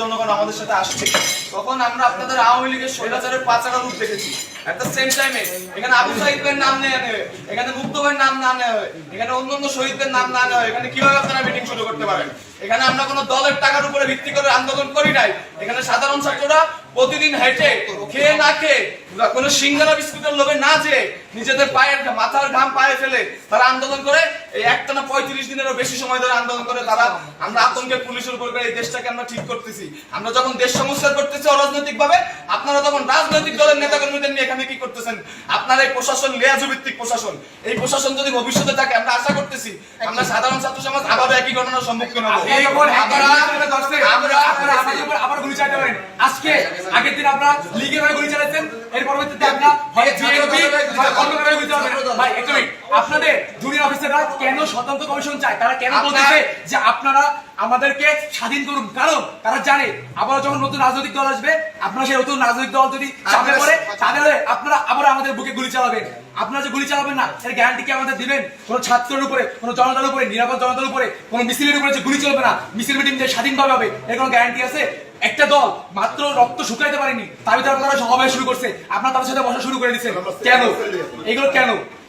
জনগণ আমাদের সাথে আসছে। তখন আমরা আপনাদের আওয়ামী লীগের স্বৈরাচারের পাচারা রূপ দেখেছি। এট দ্য সেম এখানে আবু নাম নেওয়া নেবে, এখানে নাম না নেওয়া হয়, এখানে অন্য অন্য শহীদদের নাম না নেওয়া হয়, এখানে কীভাবে আপনারা মিটিং শুরু করতে পারেন? এখানে আমরা কোনো দলের টাকার উপরে ভিত্তি করে আন্দোলন করি নাই। এখানে সাধারণ ছাত্ররা প্রতিদিন হেঁটে, খেয়ে না খেয়ে, কোনো সিঙ্গারা বিস্কুটের লোভে না যে নিজেদের পায়ের মাথার ঘাম পায়ে ফেলে তারা আন্দোলন করে। এই একটানা পঁয়ত্রিশ দিনেরও বেশি সময় ধরে আন্দোলন করে তারা। আমরা আতঙ্কে পুলিশের উপর করে এই দেশটাকে আমরা ঠিক করতেছি। আমরা যখন দেশ সংস্কার করতেছি অরাজনৈতিক ভাবে আপনারা তখন রাজনৈতিক দলের নেতা কর্মীদের নিয়ে এখানে কি করতেছেন? আপনারা এই প্রশাসন লেয়াজু ভিত্তিক প্রশাসন। এই প্রশাসন যদি ভবিষ্যতে থাকে আমরা আশা করতেছি আমরা সাধারণ ছাত্র সমাজ আবার একই ঘটনার সম্মুখীন হব। যখন আমরা আমরা আমাদের উপর আবার গুলি চালাতে পারেন। আজকে আগের দিন আপনারা লীগের হয়ে গুলি চালাচ্ছেন এর পরবর্তীতে আপনারা হয় বিএনপি হয় অন্য কারণে গুলি চালাবেন। ভাই এক মিনিট। আপনাদের জুনিয়র অফিসাররা কেন স্বতন্ত্র কমিশন চায়? তারা কেন বলতেছে যে আপনারা আমাদেরকে স্বাধীন করুন? কারণ তারা জানে আবার যখন নতুন রাজনৈতিক দল আসবে আপনারা সেই নতুন রাজনৈতিক দল যদি চাপে পড়ে তাহলে আপনারা আবার আমাদের বুকে গুলি চালাবেন। আপনারা যে গুলি চালাবেন না এর গ্যারান্টি কি আমাদের দিবেন? কোন ছাত্রের উপরে কোন জনতার উপরে নিরাপদ জনতার উপরে কোন মিছিলের উপরে যে গুলি চলবে না মিছিল মিটিং যে স্বাধীনভাবে হবে এর কোনো গ্যারান্টি আছে? একটা দল মাত্র রক্ত শুকাইতে পারেনি তার ভিতরে আপনারা সমাবেশ শুরু করছে। আপনারা তাদের সাথে বসা শুরু করে দিচ্ছেন। কেন? এগুলো কেন?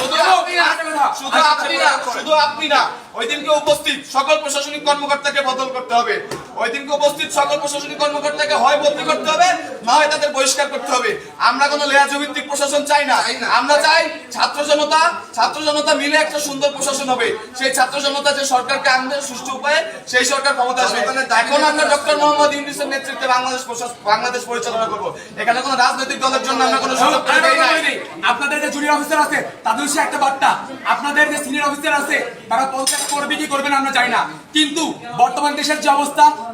শুধু আপনি না, শুধু আপনি না। শুধু আপনি না ওই দিনকে উপস্থিত সকল প্রশাসনিক কর্মকর্তাকে বদল করতে হবে। ওই দিনকে উপস্থিত সকল প্রশাসনিক কর্মকর্তাকে হয় বদলি করতে হবে না হয় তাদের বহিষ্কার করতে হবে। আমরা কোনো লেয়াজ ভিত্তিক প্রশাসন চাই না। আমরা চাই ছাত্র জনতা ছাত্র জনতা মিলে একটা সুন্দর প্রশাসন হবে। সেই ছাত্র জনতা যে সরকারকে আনবে সুষ্ঠু উপায়ে সেই সরকার ক্ষমতা আসবে। এখন আমরা ডক্টর মোহাম্মদ ইউনিসের নেতৃত্বে বাংলাদেশ বাংলাদেশ পরিচালনা করব। এখানে কোনো রাজনৈতিক দলের জন্য আমরা কোনো সুযোগ আপনাদের যে জুনিয়র অফিসার আছে তাদের সে একটা বার্তা। আপনাদের যে সিনিয়র অফিসার আছে, তারা পদত্যাগ করবে কি করবে না আমরা জানি না। কিন্তু বর্তমান দেশের যে অবস্থা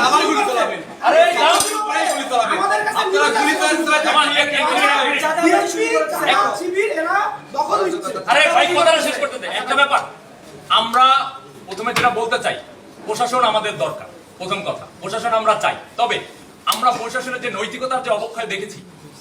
প্রায় গুলি চালাবেন আপনারা গুলি চালাচ্ছেন আমার এক- এক মিনিট, এক মিনিট। আরে ভাই কথাটা শেষ করতে দে একটা ব্যাপার। আমরা প্রথমে যেটা বলতে চাই প্রশাসন আমাদের দরকার। প্রথম কথা প্রশাসন আমরা চাই। তবে আমরা প্রশাসনের যে নৈতিকতার যে অবক্ষয় দেখেছি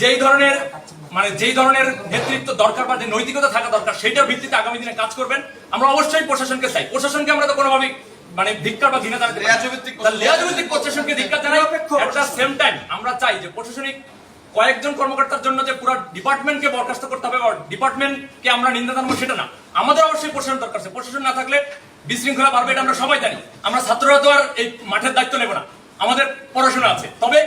যেই ধরনের মানে যেই ধরনের নেতৃত্ব দরকার বা যে নৈতিকতা থাকা দরকার সেটার ভিত্তিতে আগামী দিনে কাজ করবেন। আমরা অবশ্যই প্রশাসনকে চাই। প্রশাসনকে আমরা তো কোনোভাবেই মানে ধিক্কার বা ঘৃণা জানাতে লেয়াজভিত্তিক প্রশাসনকে ধিক্কার জানাই একটা সেম টাইম আমরা চাই যে প্রশাসনিক কয়েকজন কর্মকর্তার জন্য যে পুরো ডিপার্টমেন্টকে বরখাস্ত করতে হবে বা ডিপার্টমেন্টকে আমরা নিন্দা জানাব সেটা না। আমাদের অবশ্যই প্রশাসন দরকার আছে। প্রশাসন না থাকলে বিশৃঙ্খলা বাড়বে এটা আমরা সবাই জানি। আমরা ছাত্ররা তো আর এই মাঠের দায়িত্ব নেব না। আমাদের পড়াশোনা আছে। তবে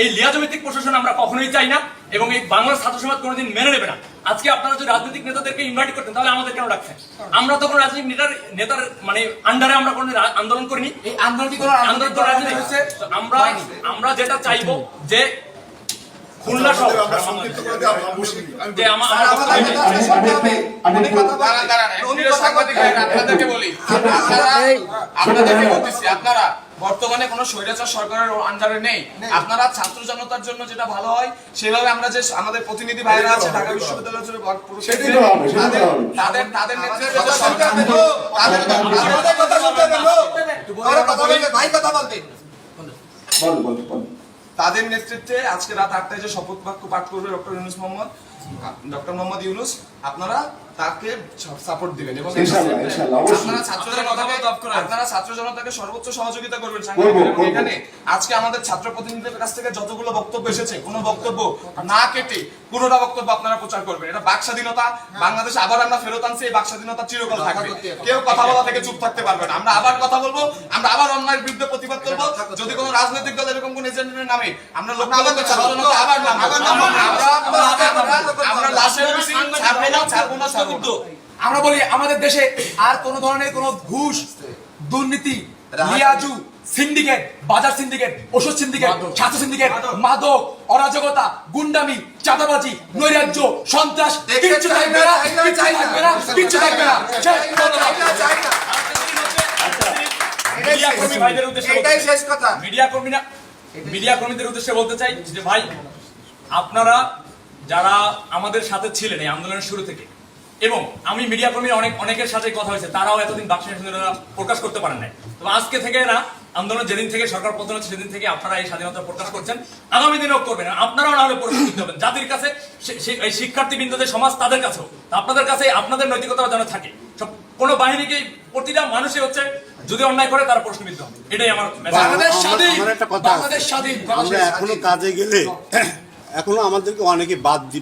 এই লিয়াজমিতিক প্রশাসন আমরা কখনোই চাই না এবং এই বাংলার ছাত্র সমাজ কোনোদিন মেনে নেবে না। আজকে আপনারা যদি রাজনৈতিক নেতাদেরকে ইনভাইট করতেন তাহলে আমাদের কেন রাখছেন? আমরা তো কোনো রাজনৈতিক নেতার নেতার মানে আন্ডারে আমরা কোনো আন্দোলন করিনি। এই আন্দোলন কি কোনো আন্দোলন তো রাজনীতি হচ্ছে আমরা আমরা যেটা চাইব যে খুলনা আমার আপনাদেরকে বলি। আপনারা আপনাদেরকে বলতেছি আপনারা বর্তমানে কোনো স্বৈরাচার সরকারের আন্ডারে নেই। আপনারা ছাত্র জনতার জন্য যেটা ভালো হয় সেভাবে আমরা যে আমাদের প্রতিনিধি ভাইরা আছে ঢাকা বিশ্ববিদ্যালয় জুড়ে বড় পুরো সেটাই তো হবে, সেটাই তো তাদের- তাদের তাদের নেতৃত্বে কথা যে শুনতে সরকার হবে, লো। তাদের আমাদের কথা শুনতে হবে, লো। ওরা কথা বলবে, ভাই কথা বলবে। বল বল বল। তাদের নেতৃত্বে আজকে রাত আটটায় যে শপথ বাক্য পাঠ করবে ডক্টর ইউনুস মোহাম্মদ ডক্টর মোহাম্মদ ইউনুস আপনারা তাকে সাপোর্ট দিবেন এবং ইনশাআল্লাহ, ইনশাআল্লাহ, অবশ্যই। আপনারা ছাত্র জনতাকে আপনারা ছাত্র জনতাকে সর্বোচ্চ সহযোগিতা করবেন। এখানে আজকে আমাদের ছাত্র প্রতিনিধিদের কাছ থেকে যতগুলো বক্তব্য এসেছে কোনো বক্তব্য না কেটে পুরোটা বক্তব্য আপনারা প্রচার করবেন। এটা বাক স্বাধীনতা বাংলাদেশে আবার আমরা ফেরত আনছি এই বাক স্বাধীনতা চিরকাল থাকবে। কেউ কথা বলা থেকে চুপ থাকতে পারবে না। আমরা আবার কথা বলব আমরা আবার অন্যায়ের বিরুদ্ধে প্রতিবাদ করব। যদি কোনো রাজনৈতিক দল এরকম কোন এজেন্ডের নামে আমরা জনতা আবার আবার আমরা- আমরা- লাশের ছাড়বো না ছাড়বো না। আমরা বলি আমাদের দেশে আর কোন ধরনের কোন ঘুষ দুর্নীতি লিয়াজু সিন্ডিকেট বাজার সিন্ডিকেট ওষুধ সিন্ডিকেট ছাত্র সিন্ডিকেট মাদক। অরাজকতা গুন্ডামি চাঁদাবাজি নৈরাজ্য সন্ত্রাস কিচ্ছু থাকবে না, কিচ্ছু থাকবে না কর্মীরা মিডিয়া কর্মীদের উদ্দেশ্যে বলতে চাই যে ভাই আপনারা যারা আমাদের সাথে ছিলেন এই আন্দোলনের শুরু থেকে এবং আমি মিডিয়া কর্মী অনেক অনেকের সাথে কথা হয়েছে তারাও এতদিন বাক্স স্বাধীনতা প্রকাশ করতে পারেন নাই। তো আজকে থেকে না আন্দোলন যেদিন থেকে সরকার পতন হচ্ছে সেদিন থেকে আপনারা এই স্বাধীনতা প্রকাশ করছেন। আগামী দিনেও করবেন আপনারাও না হলে পরিস্থিতি হবেন যাদের কাছে এই শিক্ষার্থী বিন্দুদের সমাজ তাদের কাছেও আপনাদের কাছে আপনাদের নৈতিকতা যেন থাকে সব কোনো বাহিনীকে প্রতিটা মানুষই হচ্ছে যদি অন্যায় করে তারা প্রশ্নবিদ্ধ হবে। এটাই আমার বাংলাদেশ স্বাধীন আমার একটা কথা আছে। বাংলাদেশ স্বাধীন আমরা এখনও কাজে গেলে এখনও আমাদেরকে অনেকে বাদ দি